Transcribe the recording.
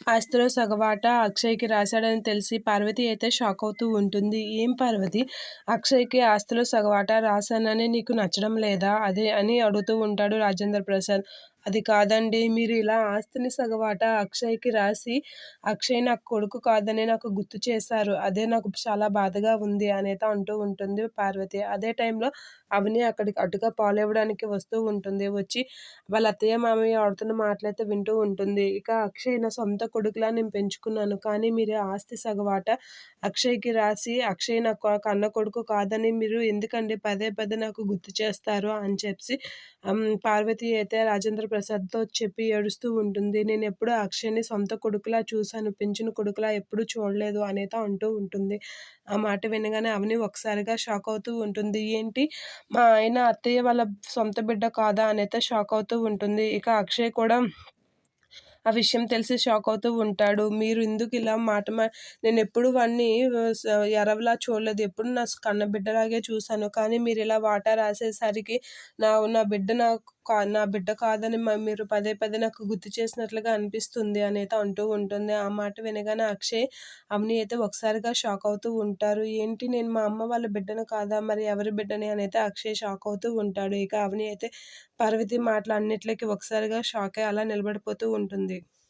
ఆస్తిలో సగవాటా అక్షయ్కి రాశాడని తెలిసి పార్వతి అయితే షాక్ అవుతూ ఉంటుంది. ఏం పార్వతి? అక్షయ్కి ఆస్తిలో సగవాటా రాశానని నీకు నచ్చడం లేదా? అదే అని అడుగుతూ ఉంటాడు రాజేంద్ర ప్రసాద్. అది కాదండి. మీరు ఇలా ఆస్తిని సగవాట అక్షయ్కి రాసి అక్షయ్ నాకు కొడుకు కాదని నాకు గుర్తు చేశారు. అదే నాకు చాలా బాధగా ఉంది అనేది అంటూ ఉంటుంది పార్వతి. అదే టైంలో అవని అక్కడికి అటుగా పాలేవడానికి వస్తూ ఉంటుంది. వచ్చి వాళ్ళ అత్తయ్య మామయ్య ఆడుతున్న మాటలైతే వింటూ ఉంటుంది. ఇక అక్షయ్ నా సొంత కొడుకులా నేను పెంచుకున్నాను. కానీ మీరు ఆస్తి సగవాట అక్షయ్కి రాసి అక్షయ్ నా కన్న కొడుకు కాదని మీరు ఎందుకండి పదే పదే నాకు గుర్తు చేస్తారు? అని చెప్పి పార్వతి అయితే రాజేంద్ర ప్రసాద్తో చెప్పి ఏడుస్తూ ఉంటుంది. నేను ఎప్పుడు అక్షయ్ని సొంత కొడుకులా చూశాను. పెంచిన కొడుకులా ఎప్పుడు చూడలేదు అనేత అంటూ ఉంటుంది. ఆ మాట వినగానే అవని ఒకసారిగా షాక్ అవుతూ ఉంటుంది. ఏంటి? మా ఆయన అత్తయ్య వాళ్ళ సొంత బిడ్డ కాదా అనేత షాక్ అవుతూ ఉంటుంది. ఇక అక్షయ్ కూడా ఆ విషయం తెలిసి షాక్ అవుతూ ఉంటాడు. మీరు ఎందుకు ఇలా మాట మా నేను ఎప్పుడు వాడిని ఎరవలా చూడలేదు. ఎప్పుడు నా కన్న బిడ్డలాగే చూశాను. కానీ మీరు ఇలా వాటా రాసేసరికి నా నా బిడ్డ నాకు నా బిడ్డ కాదని మీరు పదే పదే నాకు గుర్తు చేసినట్లుగా అనిపిస్తుంది అనేది అంటూ ఉంటుంది. ఆ మాట వినగానే అక్షయ్ అవని అయితే ఒకసారిగా షాక్ అవుతూ ఉంటారు. ఏంటి నేను మా అమ్మ వాళ్ళ బిడ్డను కాదా? మరి ఎవరి బిడ్డని? అని అయితే అక్షయ్ షాక్ అవుతూ ఉంటాడు. ఇక అవని అయితే పార్వతి మాటలు అన్నిట్లకి ఒకసారిగా షాక్ అయ్యి అలా నిలబడిపోతూ ఉంటుంది. ending.